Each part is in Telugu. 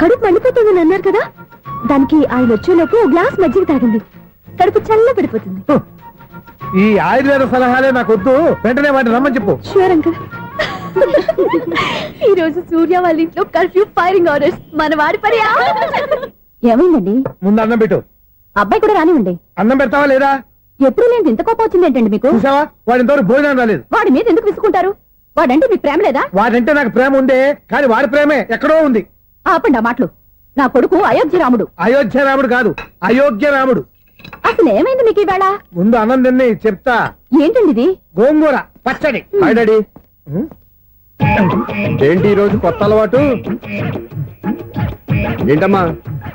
కడుపు మండిపోతుందని అన్నారు కదా? దానికి ఆయన వచ్చేలోపు ఓ గ్లాస్ మజ్జిగ తాగింది. కడుపు చల్ల పడిపోతుంది. ఈ ఆయుర్వేద సలహాలే నాకు వద్దు. వెంటనే వాటిని రమ్మని చెప్పు. షూర్ అంకుల్ ఈ రోజు సూర్య వాళ్ళ ఇంట్లో కర్ఫ్యూ ఫైరింగ్ ఆర్డర్స్ మన వాడి పని ఏమైందండి? ముందు అన్నం పెట్టు. అబ్బాయి కూడా రానివ్వండి. అన్నం పెడతావా లేదా? ఎప్పుడు నేను ఇంత కోపం వచ్చింది ఏంటండి మీకు? చూసావా? వాడి ఇంతవరకు భోజనం రాలేదు. వాడి మీద ఎందుకు విసుకుంటారు? వాడంటే మీకు ప్రేమ లేదా? వాడంటే నాకు ప్రేమ ఉందే కానీ వాడి ప్రేమే ఎక్కడో ఉంది. ఆపండి ఆ మాటలు. నా కొడుకు అయోధ్య రాముడు అయోధ్య రాముడు కాదు అయోగ్య రాముడు అసలు ఏమైంది మీకు ఈవేళ? ముందు అన్నం తిని చెప్తా. ఏంటండి ఇది? గోంగూర పచ్చడి. Hi daddy. ఏంటి ఈ రోజు కొత్త అలవాటు? ఏంటమ్మా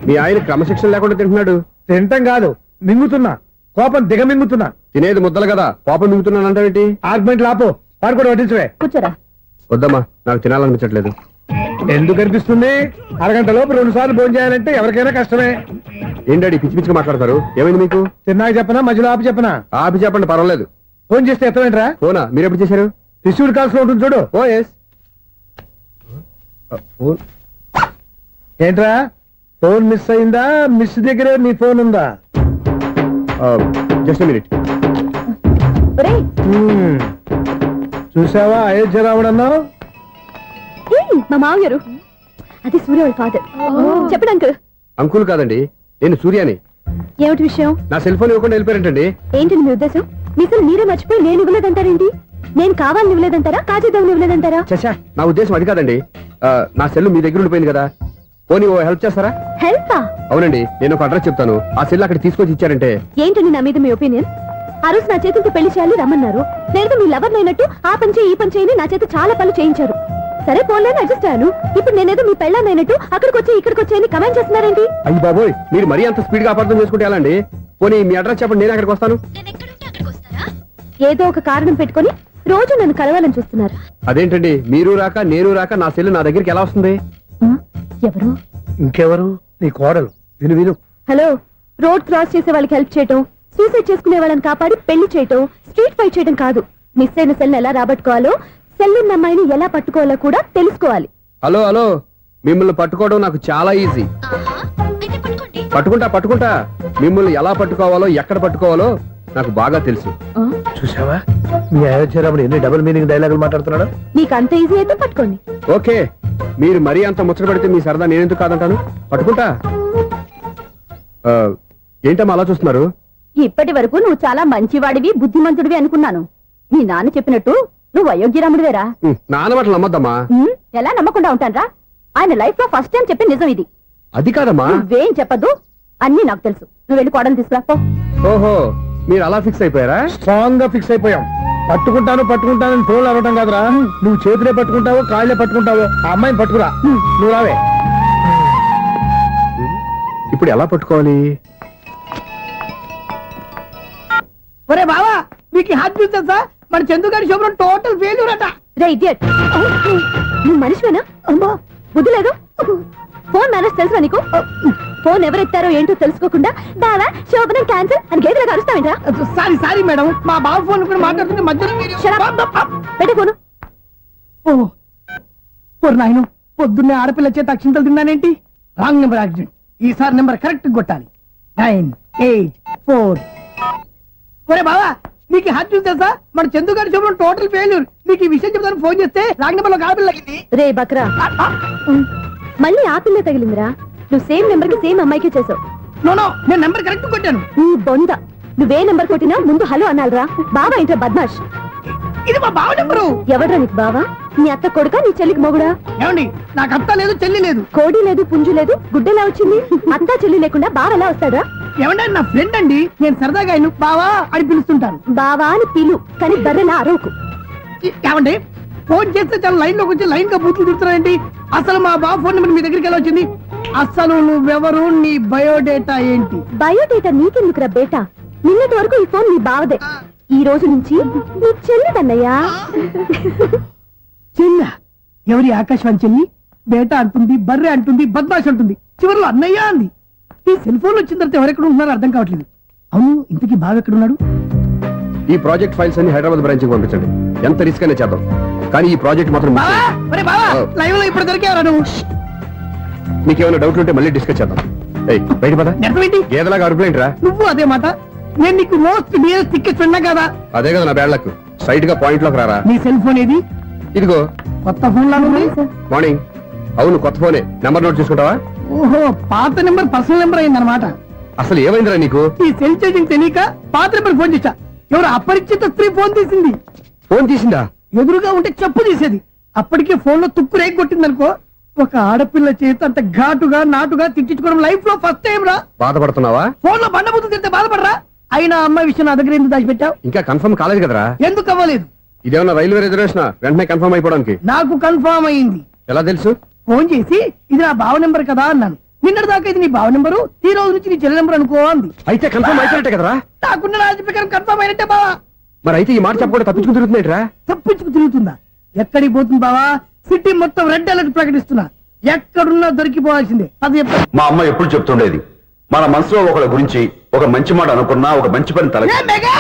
మీ ఆయన క్రమశిక్షణ లేకుండా తింటున్నాడు? తింటం కాదు మింగుతున్నా. కోపం దిగమింగుతున్నా. తినేది ముద్దలు కదా పాపం మింగుతున్నానంటావేంటి? ఆర్గ్మెంట్ లాపో వాడు కూడా వడ్డించవే. కూర్చోరా. వద్దమ్మా నాకు తినాలనిపించట్లేదు. ఎందుకు అనిపిస్తుంది? అరగంట లోపు రెండు సార్లు భోజనం చేయాలంటే ఎవరికైనా కష్టమే. ఏం డాడీ పిచ్చి పిచ్చిగా మాట్లాడతారు? ఏమైంది మీకు? తిన్నాక చెప్పనా మధ్యలో ఆపి చెప్పనా? ఆపి చెప్పండి పర్వాలేదు. ఫోన్ చేస్తే ఎత్తమేంట్రా ఫోనా? మీరు ఎప్పుడు చేశారు? రిసీవ్డ్ కాల్స్లో ఉంటుంది చూడు. ఓ ఎస్ ఫోన్. ఏంట్రా? ఫోన్ మిస్ అయిందా? మిస్ దగ్గరే నీ ఫోన్ ఉందా? Just minute. చూసావా అయోధ్య ఏయ్, మా మామగారు అది సూర్య వాళ్ళ ఫాదర్ చెప్పండి అంకుల్ అంకుల్ కాదండి నేను సూర్యాని. ఏమిటి విషయం? నా సెల్ ఫోన్ ఇవ్వకుండా వెళ్ళిపోయారంటండి. ఏంటండి మీ ఉద్దేశం? నిజం మీరే మర్చిపోయి నేను ఇవ్వలేదంటారేంటి? నేను కావాలని ఇవ్వలేదంటారా కాజేద్దామని ఇవ్వలేదంటారా? చచ్చా నా ఉద్దేశం అది కాదండి. ఆ, నా సెల్ మీ దగ్గర ఉండిపోయింది కదా. పోనీ ఓ హెల్ప్ చేస్తారా? హెల్పా? అవునండి నేను ఒక అడ్రస్ చెప్తాను. ఆ సెల్ అక్కడ తీసుకొచ్చి ఇచ్చారంటే. ఏంటండి నా మీద మీ ఒపీనియన్? ఆ రోజు నా చేతులతో పెళ్ళి చేయాలి రమ్మన్నారు. నేను మీ లవర్ అయినట్టు ఆ పని చేయి ఈ పని చేయని నా చేత చాలా పనులు చేయించారు. సరే పోన్లేని అడ్జస్ట్ అయ్యాను. ఇప్పుడు నేనేదో మీ పెళ్ళాన్నైనట్టు అక్కడికి వచ్చి ఇక్కడికి వచ్చి అని కమెంట్ చేస్తున్నారేంటి? అయ్యి బాబోయ్ మీరు మరీ అంత స్పీడ్గా అపార్థం చేసుకుంటే ఎలా అండి పోనీ మీ అడ్రస్ చెప్పండి నేను అక్కడికి వస్తాను. ఏదో ఒక కారణం పెట్టుకొని రోజు నన్ను కలవాలని చూస్తున్నారు. అదేంటండి మీరు రాక నేను రాక నా సెల్ నా దగ్గరికి ఎలా వస్తుంది? ఎవరు? ఇంకెవరు? నీ కోడలు. విను విను. హలో రోడ్ క్రాస్ చేసే వాళ్ళకి హెల్ప్ చేయటం సూసైడ్ చేసుకునే వాళ్ళని కాపాడి పెళ్ళి చేయటం స్ట్రీట్ ఫైట్ చేయడం కాదు. మిస్ అయిన సెల్ ఎలా రాబట్టుకోవాలో ఉన్న అమ్మాయిని ఎలా పట్టుకోవాలో కూడా తెలుసుకోవాలి. Hello hello. మిమ్మల్ని పట్టుకోవడం నాకు చాలా ఈజీ. పట్టుకుంటా పట్టుకుంటా. మిమ్మల్ని ఎలా పట్టుకోవాలో ఎక్కడ పట్టుకోవాలో నాకు బాగా తెలుసు? చూసావా మీ అయోధ్య రాముడు ఎన్ని డబుల్ మీనింగ్ డైలాగులు మాట్లాడుతున్నాడు? మీకు అంత ఈజీ అయితే పట్టుకోండి. ఓకే. మీరు మరీ అంత ముచ్చట పెడితే మీ సరదా నేనెందుకు కాదంటాను? పట్టుకుంటా. ఆ, ఏంటమ్మా అలా చూస్తున్నారు? ఇప్పటి వరకు నువ్వు చాలా మంచివాడివి బుద్ధిమంతుడివి అనుకున్నాను. మీ నాన్న చెప్పినట్టు నువ్వు అయోగ్యరాముడివేరా? నాన్న మాటలు నమ్మద్దమ్మా. ఎలా నమ్మకుండా ఉంటానరా? ఆయన లైఫ్లో ఫస్ట్ టైం చెప్పిన నిజం ఇది. అది కాదమ్మా. నువ్వేం చెప్పదు అన్ని నాకు తెలుసు. నువ్వు వెళ్ళి కోడలు తీసుకురా పో. ఓహో మీరు అలా ఫిక్స్ అయిపోయారా? స్ట్రాంగ్గా ఫిక్స్ అయిపోయాం. పట్టుకుంటాను పట్టుకుంటాను ఫోన్లు అడగటం కాదురా. నువ్వు చేతులే పట్టుకుంటావో కాళ్ళే పట్టుకుంటావో ఆ అమ్మాయిని పట్టుకురా. నువ్వు రావే. ఇప్పుడు ఎలా పట్టుకోవాలి? ఒరే బావా మీకు బీట్ తెలుసా? మన చందుగారి శుభ్రం టోటల్ ఫెయిల్యూర్ అట. రే ఇడియట్ నువ్వు మనిషివేనా? అమ్మా బుద్ధి లేదు. ఫోన్ మేనేజ్ తెలుసా నీకు? ఫోన్ ఎవరెత్తారో ఏంటో తెలుసుకోకుండా బావా శోభనం క్యాన్సిల్ అని గేదెలకు అరుస్తావేంట్రా సారీ సారీ మేడం మా బావ ఫోన్ కూడా మాట్లాడుతుంటే మధ్యలో. పెట్టే ఫోను ఓ ఓర్ నాయను పొద్దున్నే ఆడపిల్ల చేత అక్షింతలు తిన్నానేంటి? రాంగ్ నెంబర్ యాక్సిడెంట్ ఈసారి నెంబర్ కరెక్ట్ కొట్టాలి. నైన్ ఎయిట్ ఫోర్ ఒరే బావా మీకు బీట్ తెలుసా? మన చందుగారి శుభ్రం టోటల్ ఫెయిల్యూర్ మీకు ఈ విషయం చెప్తాను ఫోన్ చేస్తే రాంగ్ నెంబర్లో తగ్గింది రే బక్రా. మళ్ళీ ఆ పిల్ల తగిలిందిరా? నువ్వు సేమ్ నెంబర్కి సేమ్ అమ్మాయికే చేసావు. నో నో నేను నెంబర్ కరెక్ట్ కొట్టాను. నీ బొంద. నువ్వే నెంబర్ కొట్టినా ముందు హలో అనాలిరా. బావా ఏంట్రా బద్మాష్? ఇది మా బావ నెంబరు ఎవడ్రా నీకు బావా? నీ అత్త కొడుక నీ చెల్లికి మొగుడా? ఏమండి నాకు అత్త లేదు చెల్లి లేదు. కోడి లేదు పుంజు లేదు గుడ్డెలా వచ్చింది? అత్త చెల్లి లేకుండా బావ ఎలా వస్తాడా? ఏమంటే నా ఫ్రెండ్ అండి. నేను సరదాగా ఆయన బావా అని పిలుస్తుంటాను. బావా అని పిలు కానీ బర్రెలా అరవకు. ఏమండి ఫోన్ చేస్తే చాలా లైన్లోకి వచ్చి లైన్గా బూతులు తిడుతున్నారండి. అసలు మా బావ ఫోన్ నెంబర్ మీ దగ్గరికి ఎలా వచ్చింది? అసలు నువ్వెవరు నీ బయోడేటా ఏంటి? బయోడేటా నీకెందుకురా బేటా? నిన్నటి వరకు ఈ ఫోన్ నీ బావదే. ఈ రోజు నుంచి నీ చెల్లిదన్నయ్యా. చెల్ల? ఎవరి ఆకాశవాణి చెల్లి? బేటా అంటుంది బర్రె అంటుంది బద్మాష్ అంటుంది. చివరిలో అన్నయ్య అంది. ఈ సెల్ ఫోన్ వచ్చిన తర్వాత ఎవరెక్కడ ఉంటున్నారో అర్థం కావట్లేదు. అవును ఇంతకీ బావ ఎక్కడ ఉన్నాడు ఈ ప్రాజెక్ట్ ఫైల్స్ అన్ని హైదరాబాద్ బ్రాంచ్కి పంపించండి. ఎంత రిస్క్ అయినా చేద్దాం. కానీ ఈ ప్రాజెక్ట్ మాత్రం. లైవ్లో ఇప్పుడు దొరికేవరా నువ్వు నీకేమైనా డౌట్ ఉంటే మళ్ళీ డిస్కస్ చేద్దాం. ఏయ్ బయట పద. గేదలాగా అరుపులేంట్రా? నువ్వు అదే మాట. నేను నీకు మోస్ట్ డియర్ టికెట్స్ విన్నా కదా? అదే కదా నా బ్యాడ్ లక్ స్ట్రైట్గా పాయింట్లోకి రారా? నీ సెల్ ఫోన్ ఏది? ఇదిగో. కొత్త ఫోన్ మార్నింగ్ అవును కొత్త ఫోనే. నెంబర్ నోట్ చేసుకుంటావా? ఓహో పాత నెంబర్ పర్సనల్ నెంబర్ అయిందన్నమాట. అసలు ఏమైందిరా నీకు? ఈ సెల్ చేసింగ్ తెలియక పాత నెంబర్ ఫోన్ చేశా. ఎవరు అపరిచిత స్త్రీ ఫోన్ తీసింది? ఫోన్ తీసిందా? ఎదురుగా ఉంటే చెప్పు తీసేది. అప్పటికే ఫోన్లో తుక్కు రేగి కొట్టిందనుకో ఒక ఆడపిల్ల చేత అంత ఘాటుగా నాటుగా తిట్టించుకోవడం లైఫ్లో ఫస్ట్ టైం రా. బాధపడుతున్నావా? ఫోన్లో బండబుద్ధి తింటే బాధపడరా? అయినా అమ్మాయి విషయం నా దగ్గర ఎందుకు దాచిపెట్టావు? ఇంకా కన్ఫర్మ్ కాలేదు కదరా? ఎందుకు అవ్వలేదు? ఇదేమన్నా రైల్వే రిజర్వేషన్? వెంటనే కన్ఫర్మ్ అయిపోవడానికి. నాకు కన్ఫర్మ్ అయింది. ఎలా తెలుసు? ఫోన్ చేసి ఇది నా బావ నెంబర్ కదా అన్నాను. నిన్నటి దాకా ఇది నీ బావ నెంబరు ఈ రోజు నుంచి నీ చెల్లి నెంబర్ అనుకో అంది. అయితే కన్ఫర్మ్ అయిపోయినట్టే కదరా? నాకున్న రాజు ప్రకారం కన్ఫర్మ్ అయినట్టే బావా. మరి అయితే ఈ మాట చెప్పకుండా తప్పించుకుని తిరుగుతున్నాయిట్రా? తప్పించుకు తిరుగుతుందా? ఎక్కడికి పోతుంది బావా? సిటీ మొత్తం రెడ్ అలర్ట్ ప్రకటిస్తున్నా. ఎక్కడున్నా దొరికిపోవాల్సిందే. అది మా అమ్మ ఎప్పుడు చెప్తుండేది? మన మనసులో ఒకళ్ళ గురించి ఒక మంచి మాట అనుకున్నా ఒక మంచి పని తల ఏ మెగా!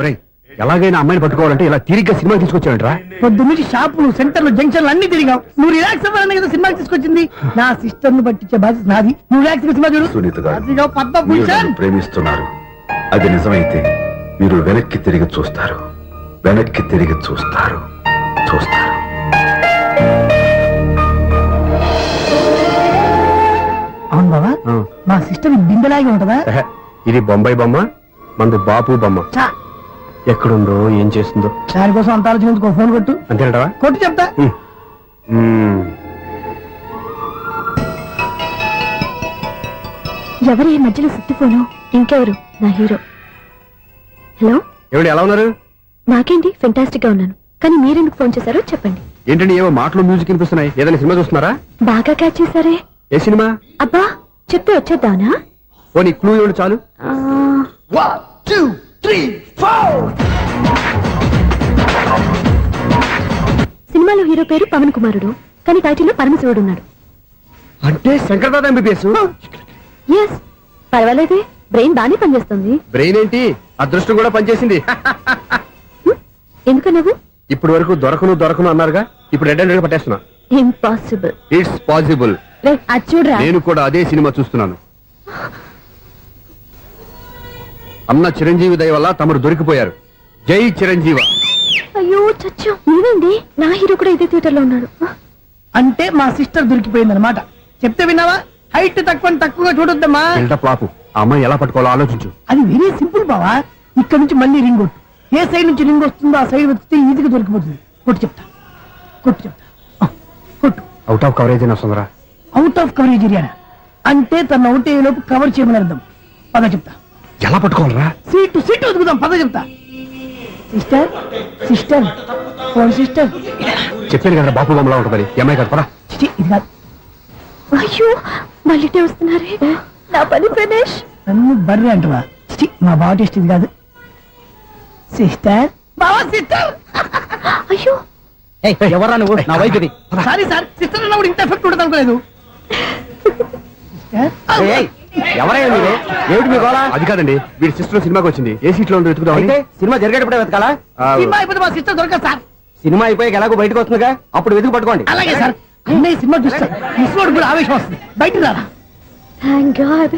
ఒరేయ్, ఎలాగైనా అమ్మాయిని పట్టుకోవాలంటే ఇలా తిరిగ్గా సినిమా తీసుకొచ్చావంట్రా పొద్దు నుంచి షాపులు సెంటర్లు జంక్షన్లు అన్ని తిరిగావు. నువ్వు రిలాక్స్ అవ్వాలని కదా సినిమాకి తీసుకొచ్చింది. నా సిస్టర్ను పట్టించే బాధ్యత నాది. నువ్వు రిలాక్స్ సినిమా చూడు. సునీత గారు మీరు నన్ను ప్రేమిస్తున్నారు. అది నిజమైతే మీరు వెనక్కి తిరిగి చూస్తారు. వెనక్కి తిరిగి చూస్తారు. చూస్తారు. అవును బావా ఆ. మా సిస్టర్ బిందెలాగే ఉంటదా? ఎహె, ఇది బొంబాయి బొమ్మ మందు బాపు బొమ్మ. చా ఎక్కడుందో ఏం చేస్తుందో. దానికోసం అంత ఆలోచన ఫోన్ కొట్టు. అంతేనంటావా? కొట్టు చెప్తా. ఎవరు ఈ మధ్యలో సుత్తిపోను? ఇంకెవరు? నా హీరో. హలో? ఏమండి ఎలా ఉన్నారు? నాకేంటి ఫెంటాస్టిక్గా ఉన్నాను. కానీ మీరెందుకు ఫోన్ చేశారో చెప్పండి. ఏంటండి ఏవో మాటలు మ్యూజిక్ వినిపిస్తున్నాయి. ఏదైనా సినిమా చూస్తున్నారా? బాగా క్యాచ్ చేశారే. ఏ సినిమా? అబ్బా చెప్తే వచ్చేద్దానా ఓ నీ క్లూ ఇవ్వండి చాలు? ఆ, వన్ టూ త్రీ ఫోర్. సినిమాలో హీరో పేరు పవన్ కుమారుడు కానీ టైటిల్లో పరమశివుడు ఉన్నాడు. అంటే శంకర్దాద ఎంబీబీఎస్ ఎస్ పర్వాలేదే బ్రెయిన్ బాగానే పనిచేస్తుంది. బ్రెయిన్ ఏంటి? అదృష్టం కూడా పనిచేసింది? ఎందుకు నువ్వు ఇప్పటి వరకు దొరకను దొరకను అన్నారుగా ఇప్పుడు రెడ్ హండ్రెడ్ పట్టేస్తున్నా. ఇంపాసిబుల్ ఇట్స్ పాసిబుల్ నేను కూడా అదే సినిమా చూస్తున్నాను. అన్న చిరంజీవి దయ వల్ల తమరు దొరికిపోయారు. జై చిరంజీవ. అయ్యో చచ్చు. నీవేంటి నా హీరో కూడా ఇదే థియేటర్లో ఉన్నాడు. అంటే మా సిస్టర్ దొరికిపోయింది అనమాట చెప్తే విన్నావా? హైట్ తక్కువ తక్కువగా చూడొద్దమ్మా. బిల్డప్ ఆ అమ్మాయి ఎలా పట్టుకోవాలో ఆలోచించు. అది వెరీ సింపుల్ బావా. ఇక్కడ నుంచి మళ్ళీ రింగ్ కొట్టు. ఏ సైడ్ నుంచి రింగ్ వస్తుందో ఆ సైడ్ వస్తే ఈజీగా దొరికిపోతుంది. కొట్టు చెప్తా. కొట్టు చెప్తా. ఆ, కొట్టు. అవుట్ ఆఫ్ కవరేజ్ అయినా సుందరా? Out of coverage area. అంటే తన అవుట్ అయ్యే లోపు కవర్ చేయమని అర్థం. పద చెప్తా. ఎలా పట్టుకోవాలరా? సీటు సీటు వదుకుదాం పద చెప్తా. Sister sister phone sister. చెప్పాను కదా బాపు బొమ్మలా ఉంటుందని. ఈ అమ్మాయి కదా పరా చిచి, ఇది. కాదు అయ్యో మళ్ళీ ఇటే వస్తున్నారే నా పని ప్రదేశ్. నన్ను బర్రె అంటవా చిచి, మా బావ టేస్ట్ ఇది కాదు. సిస్టర్. బావా సిస్టర్. అయ్యో. ఎవరా నువ్వు? నా ఇది. Sorry sir. సిస్టర్ అన్నప్పుడు ఇంత ఎఫెక్ట్ ఉండదు అనుకోలేదు. సిస్టర్. ఎవరయ్యా మీరు? ఏమిటి మీ గోళ అది కాదండి వీడి సిస్టర్ సినిమాకి వచ్చింది. ఏ సీట్లో ఉందో వెతుకుదామని అయితే సినిమా జరిగేటప్పుడే వెతకాలా? సినిమా అయిపోతే మా సిస్టర్ దొరకదు సార్ సినిమా అయిపోయాక ఎలాగో బయటకు వస్తుందిగా? అప్పుడు వెతుకు పట్టుకోండి. అలాగే సార్ అన్నయ్య సినిమా చూస్తారు మిస్లోడ్ కూడా ఆవేశం వస్తుంది. బయట రారా. థ్యాంక్ గాడ్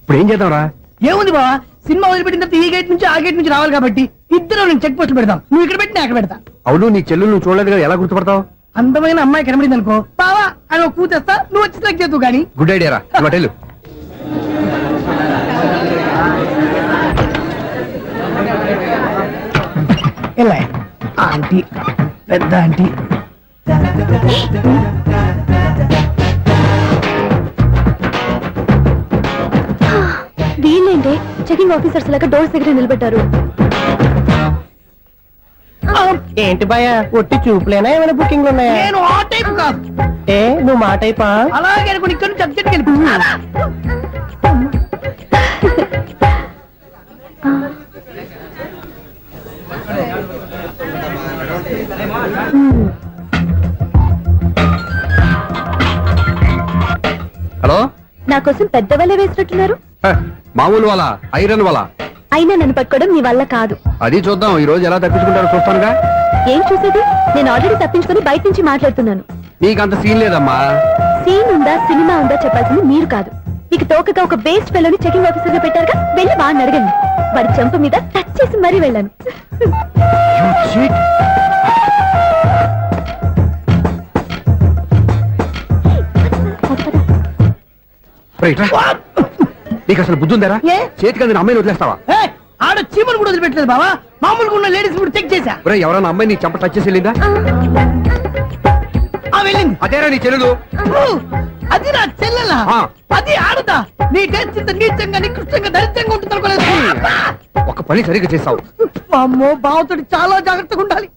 ఇప్పుడు ఏం చేద్దాంరా? ఏముంది బావా? సినిమా వదిలిపెట్టిన తర్వాత ఈ గేట్ నుంచి ఆ గేట్ నుంచి రావాలి కాబట్టి ఇద్దరు నేను చెక్ పోస్ట్ పెడతాం. నువ్వు ఇక్కడ పెట్టి నేను అక్కడ పెడతా. అవును నీ చెల్లెలు నువ్వు చూడలేదు కదా ఎలా గుర్తుపడతావు? అందమైన అమ్మాయి కనబడింది అనుకో బావా అని ఒక కూతేస్తా నువ్వు వచ్చి సెలెక్ట్ చేద్దు కానీ. గుడ్ ఐడియా రా. ఆంటీ పెద్ద ఆంటీ. వీళ్ళేంటి? చెకింగ్ ఆఫీసర్స్ లాగా డోర్స్ దగ్గర నిలబెట్టారు ఏంటి భయ ఒట్టి చూపులేనా? ఏమైనా బుకింగ్ ఉన్నాయా నేను ఆ టైప్ కాదు. ఏ నువ్వు మాట అయిపా అలాగే అనుకుని ఇక్కడ నుంచి అర్జెంట్కి వెళ్ళిపోతున్నా హలో? నా కోసం పెద్ద వల్ల వేసినట్టున్నారు. హ, మామూలు వాళ్ళ ఐరన్ వాళ్ళ అయినా నన్ను పట్టుకోవడం మీ వల్ల కాదు. అది చూద్దాం. ఈ రోజు ఎలా తప్పించుకుంటారో చూస్తానుగా? ఏం చూసేది? నేను ఆల్రెడీ తప్పించుకొని బయట నుంచి మాట్లాడుతున్నాను. నీకంత సీన్ లేదమ్మా. సీన్ ఉందా సినిమా ఉందా చెప్పాల్సింది మీరు కాదు. మీకు తోకగా ఒక బేస్ట్ ఫెలోని చెకింగ్ ఆఫీసర్గా పెట్టారుగా? వెళ్ళి వాడిని అడగండి. వాడి చెంప మీద టచ్ చేసి మరీ వెళ్ళాను. పద. నీకు అసలు బుద్ధి ఉందారా? ఏ? చేతికి అందిన అమ్మాయిని వదిలేస్తావా? ఆడ చీమలు కూడా వదిలిపెట్టలేదు బావా? మామూలుగా ఉన్న లేడీస్ కూడా చెక్ చేశా. ఒరే ఎవరైనా అమ్మాయి నీ చెంప టచ్ చేసి వెళ్ళిందా? ఆ వెళ్ళింది. అదేరా నీ చెల్లెలు? అది నా చెల్లెలా? ఆ. అది ఆడదా? నీ టేస్ట్ ఇంత నీచంగా నికృష్టంగా దరిద్రంగా ఉంటుంది అనుకోలేదు. ఒక పని సరిగ్గా చేసావు అమ్మో బావతోటి చాలా జాగ్రత్తగా ఉండాలి.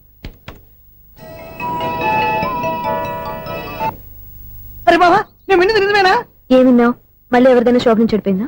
అరే బావా నేను విన్నది నిజమేనా? ఏమిన్నావు? మళ్ళీ ఎవరిదైనా షాప్ నుంచి చెడిపోయిందా?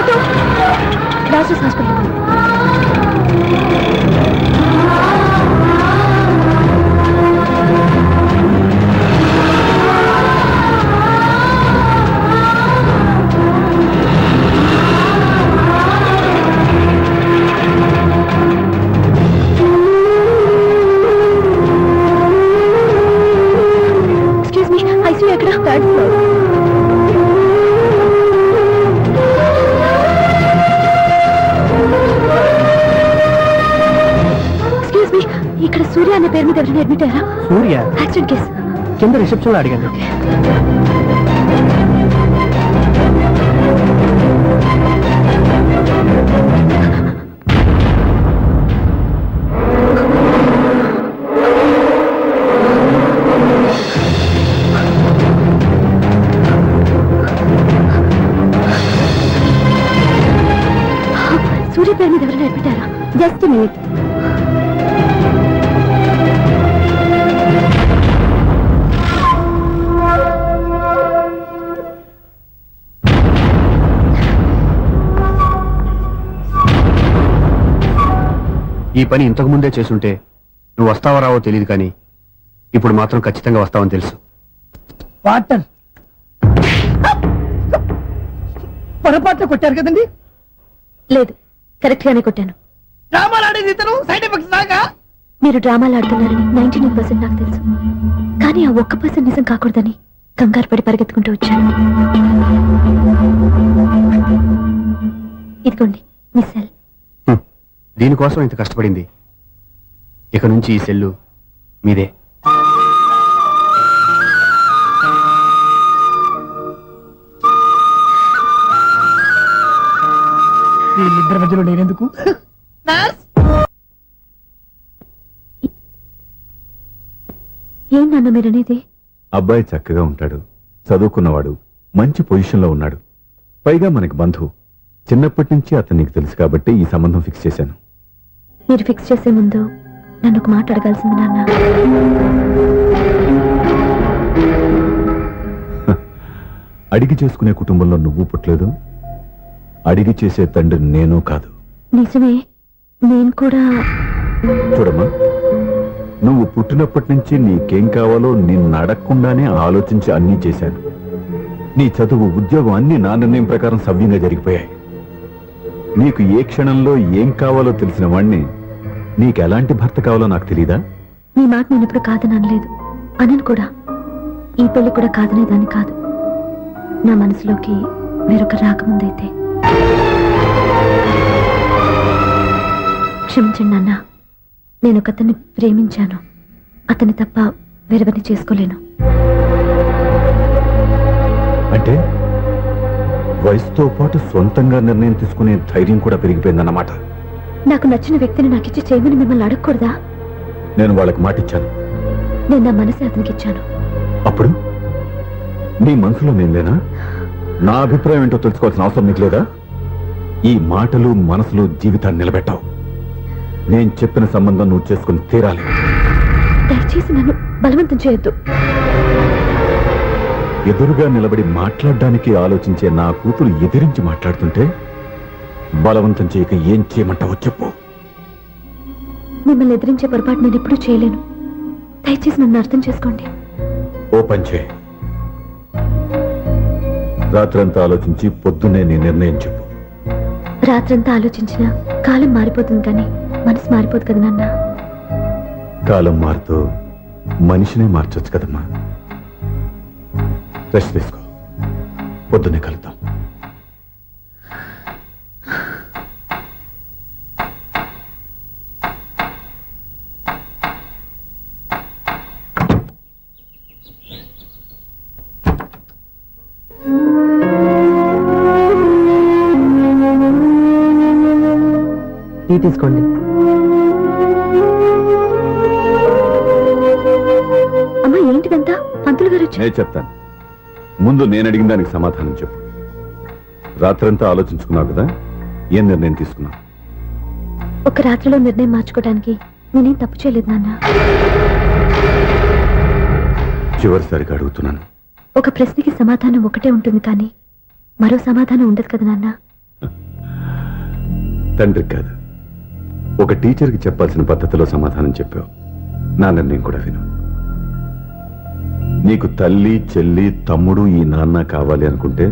ఆటో. లాసెస్ హాస్పిటల్ సూర్య అనే పేరు మీద ఎవరైనా అడ్మిట్ అయ్యారా సూర్య? యాక్సిడెంట్ కేసు కింద రిసెప్షన్లో అడిగాను. సూర్య పేరు మీద ఎవరైనా అడ్మిట్ అయ్యారా జస్ట్ మినిట్ ఈ పని ఇంతకు ముందే చేసుంటే నువ్వు వస్తావో రావో తెలియదు కానీ ఇప్పుడు మాత్రం ఖచ్చితంగా వస్తావని తెలుసు. వాటర్. పొరపాట్లు కొట్టారు కదండి? లేదు కరెక్ట్ గానే కొట్టాను. డ్రామాలు ఆడేది ఇతను సైడ్ ఎఫెక్ట్స్ దాకా మీరు డ్రామాలు ఆడుతున్నారని నైన్టీ నైన్ పర్సెంట్ నాకు తెలుసు. కానీ ఆ ఒక్క పర్సెంట్ నిజం కాకూడదని కంగారు పడి పరిగెత్తుకుంటూ వచ్చాను. ఇదిగోండి మీ సెల్. దీనికోసం ఇంత కష్టపడింది. ఇక నుంచి ఈ సెల్లు మీదే. వీళ్ళిద్దరి మధ్యలో నేనెందుకు? ఏం నాన్న మీరు అనేది అబ్బాయి చక్కగా ఉంటాడు. చదువుకున్నవాడు. మంచి పొజిషన్లో ఉన్నాడు. పైగా మనకి బంధువు. చిన్నప్పటి నుంచి అతను నీకు తెలుసు కాబట్టి ఈ సంబంధం ఫిక్స్ చేశాను. మీరు ఫిక్స్ చేసే ముందు నన్ను ఒక మాట అడగాల్సింది నాన్న. అడిగి చేసుకునే కుటుంబంలో నువ్వు పుట్టలేదు. అడిగి చేసే తండ్రి నేను కాదు. నిజమే నేను కూడా. చూడమ్మా నువ్వు పుట్టినప్పటి నుంచి నీకేం కావాలో నిన్ను అడగకుండానే ఆలోచించి అన్నీ చేశాను. నీ చదువు ఉద్యోగం అన్ని నా నిర్ణయం ప్రకారం సవ్యంగా జరిగిపోయాయి. నీకు ఏ క్షణంలో ఏం కావాలో తెలిసిన వాణ్ణి నీకు ఎలాంటి భర్త కావాలో నాకు తెలీదా? మీ మాట నేను ఇప్పుడు కాదని అనలేదు. అనను కూడా. ఈ పెళ్ళి కూడా కాదనేదాన్ని కాదు. నా మనసులోకి వేరొక రాకముందైతే క్షమించండి నాన్న. నేను ఒక అతన్ని ప్రేమించాను. అతన్ని తప్ప వేరెవరిని చేసుకోలేను. అంటే వయసుతో పాటు సొంతంగా నిర్ణయం తీసుకునే ధైర్యం కూడా పెరిగిపోయిందన్నమాట. నాకు నచ్చిన వ్యక్తిని నాకిచ్చి చేయమని మిమ్మల్ని అడగకూడదా? నేను వాళ్ళకి మాటిచ్చాను. నేను నా మనసు అతనికి ఇచ్చాను. అప్పుడు? నీ మనసులో నేను లేనా? నా అభిప్రాయం ఏంటో తెలుసుకోవాల్సిన అవసరం నీకు లేదా? ఈ మాటలు మనసులు జీవితాన్ని నిలబెట్టావు. నేను చెప్పిన సంబంధం నువ్వు చేసుకుని తీరాలి. దయచేసి నన్ను బలవంతం చేయొద్దు. ఎదురుగా నిలబడి మాట్లాడడానికి ఆలోచించే నా కూతురు ఎదిరించి మాట్లాడుతుంటే బలవంతం చేయక ఏం చేయమంటావో చెప్పు. మిమ్మల్ని ఎదిరించే పొరపాటు నేను ఎప్పుడూ చేయలేను. దయచేసి నన్ను అర్థం చేసుకోండి. ఓ పంచే. రాత్రంతా ఆలోచించి పొద్దున్నే నీ నిర్ణయం చెప్పు. రాత్రంతా ఆలోచించిన కాలం మారిపోతుంది కానీ మనసు మారిపోదు కదా నాన్న. కాలం మారుతూ మనిషినే మార్చొచ్చు కదమ్మా. రెస్ట్ తీసుకో. పొద్దున్నే కలుద్దాం. టీ తీసుకోండి. అమ్మా ఏంటిదంతా? పంతులు గారు వచ్చి నేను చెప్తాను. ముందు నేను అడిగిన దానికి సమాధానం చెప్పు. రాత్రంతా ఆలోచించుకున్నావు కదా? ఏం నిర్ణయం తీసుకున్నావు? ఒక రాత్రిలో నిర్ణయం మార్చుకోవడానికి నేనేం తప్పు చేయలేదు నాన్న. చివరిసారిగా అడుగుతున్నాను. ఒక ప్రశ్నకి సమాధానం ఒకటే ఉంటుంది కానీ మరో సమాధానం ఉండదు కదా నాన్న. తండ్రికి కాదు. ఒక టీచర్కి చెప్పాల్సిన పద్ధతిలో సమాధానం చెప్పావు. నా నిర్ణయం కూడా విను. నీకు తల్లి చెల్లి తమ్ముడు ఈ నాన్న కావాలి అనుకుంటే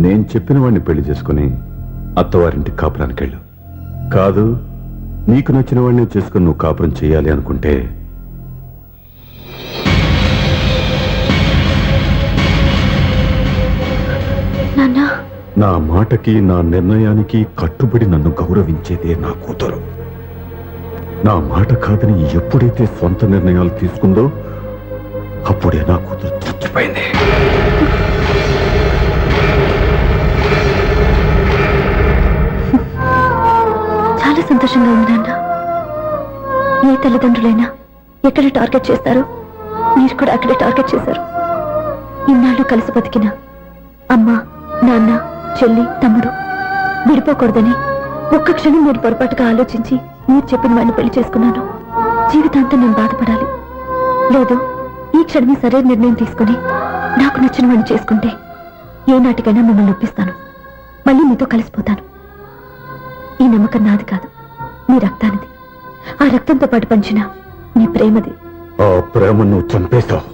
నేను చెప్పిన వాడిని పెళ్ళి చేసుకుని అత్తవారింటి కాపురానికి వెళ్ళు కాదు నీకు నచ్చిన వాడిని చేసుకుని నువ్వు కాపురం చేయాలి అనుకుంటే నా మాటకి నా నిర్ణయానికి కట్టుబడి నన్ను గౌరవించేదే నా కూతురు. నా మాట కాదని ఎప్పుడైతే సొంత నిర్ణయాలు తీసుకుందో అప్పుడే నా కూతురు చచ్చిపోయింది చాలా సంతోషంగా ఉంది నాన్న. ఏ తల్లిదండ్రులైనా ఎక్కడ టార్గెట్ చేస్తారో మీరు కూడా అక్కడే టార్గెట్ చేశారు. ఇన్నాళ్ళు కలిసి బతికిన అమ్మ నాన్న చెల్లి తమ్ముడు విడిపోకూడదని ఒక్క క్షణం మీరు పొరపాటుగా ఆలోచించి మీరు చెప్పిన వాడిని పెళ్ళి చేసుకున్నాను. జీవితాంతం నేను బాధపడాలి. లేదు ఈ క్షణమే సరైన నిర్ణయం తీసుకుని నాకు నచ్చిన వాడిని చేసుకుంటే ఏ నాటికైనా మిమ్మల్ని ఒప్పిస్తాను. మళ్ళీ మీతో కలిసిపోతాను. ఈ నమ్మకం నాది కాదు మీ రక్తానిది. ఆ రక్తంతో పాటు పంచిన నీ ప్రేమది. ఆ ప్రేమ నువ్వు చంపేస్తావు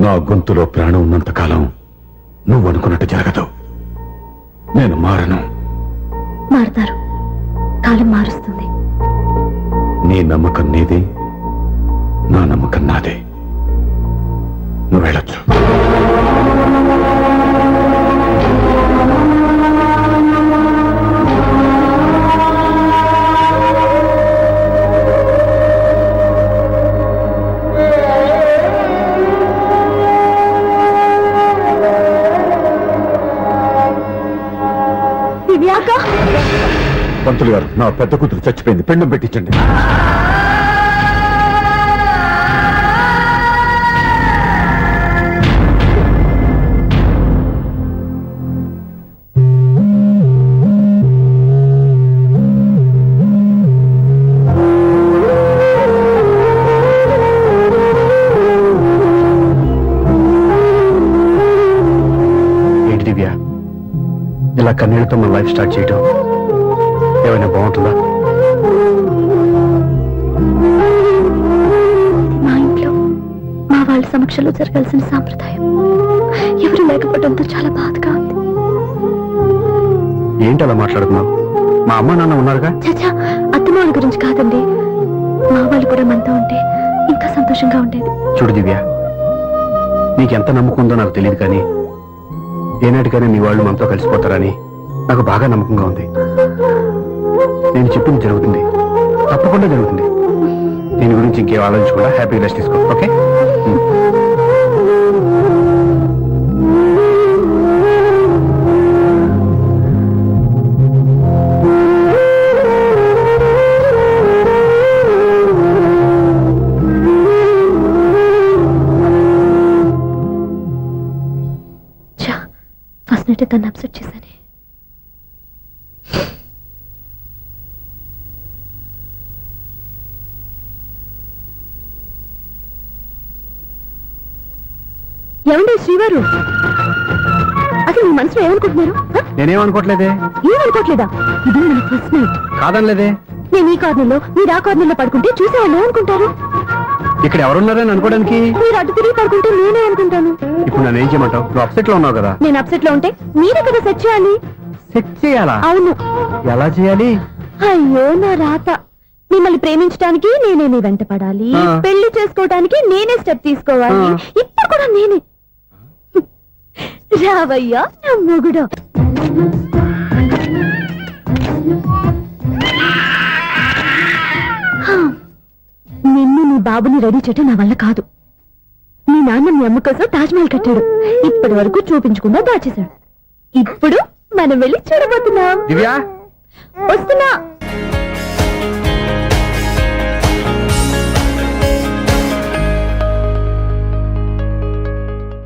నా గొంతులో ప్రాణం ఉన్నంత కాలం నువ్వు అనుకున్నట్టు జరగదు. నేను మారను. మారుతారు. కాలం మారుస్తుంది. నీ నమ్మకం నీది నా నమ్మకం నాదే. నువ్వు వెళ్ళొచ్చు. పంతులు గారు నా పెద్ద కూతురు చచ్చిపోయింది. పెండం పెట్టించండి. ఏంటి దివ్య? ఇలా కన్నీళ్ళతో మన లైఫ్ స్టార్ట్ చేయటం ఏమైనా బాగుంటుందా? మా ఇంట్లో మా వాళ్ళ సమక్షంలో జరగాల్సిన సాంప్రదాయం ఎవరు లేకపోవడంతో చాలా బాధగా ఉంది. ఏంటి అలా మాట్లాడుతున్నావు? మా అమ్మ నాన్న ఉన్నారుగా? చచ్చా అత్తమాల గురించి కాదండి. మా వాళ్ళు కూడా మనతో ఉంటే ఇంకా సంతోషంగా ఉండేది. చూడు దివ్య నీకెంత నమ్మకం ఉందో నాకు తెలియదు కానీ ఏనాటికైనా మీ వాళ్ళు మనతో కలిసిపోతారని నాకు బాగా నమ్మకంగా ఉంది. నేను చెప్పింది జరుగుతుంది. తప్పకుండా జరుగుతుంది. దీని గురించి ఇంకేం ఆలోచించకుండా హ్యాపీ రెస్ట్ తీసుకో ఓకే? చా ఫస్ట్ నైట్ తను అప్సెట్ చేశాను. శ్రీవారు అసలు మీ మనసులో ఏమనుకుంటున్నారు? హ? నేనేమనుకోవట్లేదే ఏమనుకోవట్లేదా ఇది మన ఫస్ట్ నైట్ కాదనలేదే. నేను ఈ కార్నర్లో మీరు ఆ కార్నర్లో పడుకుంటే చూసే వాళ్ళు ఏమనుకుంటారు? ఇక్కడ ఎవరున్నారని అనుకోవడానికి? మీరు అటు తిరిగి పడుకుంటే నేనే అనుకుంటాను. ఇప్పుడు నన్ను ఏం చేయమంటావు? నువ్వు అప్సెట్లో ఉన్నావు కదా. నేను అప్సెట్లో ఉంటే మీరే కదా సెట్ చేయాలి. సెట్ చేయాలా? అవును. ఎలా చేయాలి? అయ్యో నా రాత. మిమ్మల్ని ప్రేమించడానికి నేనే మీ వెంట పడాలి. ఆ. పెళ్ళి చేసుకోవడానికి నేనే స్టెప్ తీసుకోవాలి. ఆ. ఇప్పుడు కూడా నేనే. రావయ్యా నా మొగుడు. నిన్ను నీ బాబుని రెడీ చేయటం నా వల్ల కాదు. మీ నాన్న మీ అమ్మ కోసం తాజ్ మహల్ కట్టాడు. ఇప్పటి వరకు చూపించకుండా దాచేశాడు. ఇప్పుడు మనం వెళ్ళి చూడబోతున్నాం. వస్తున్నా.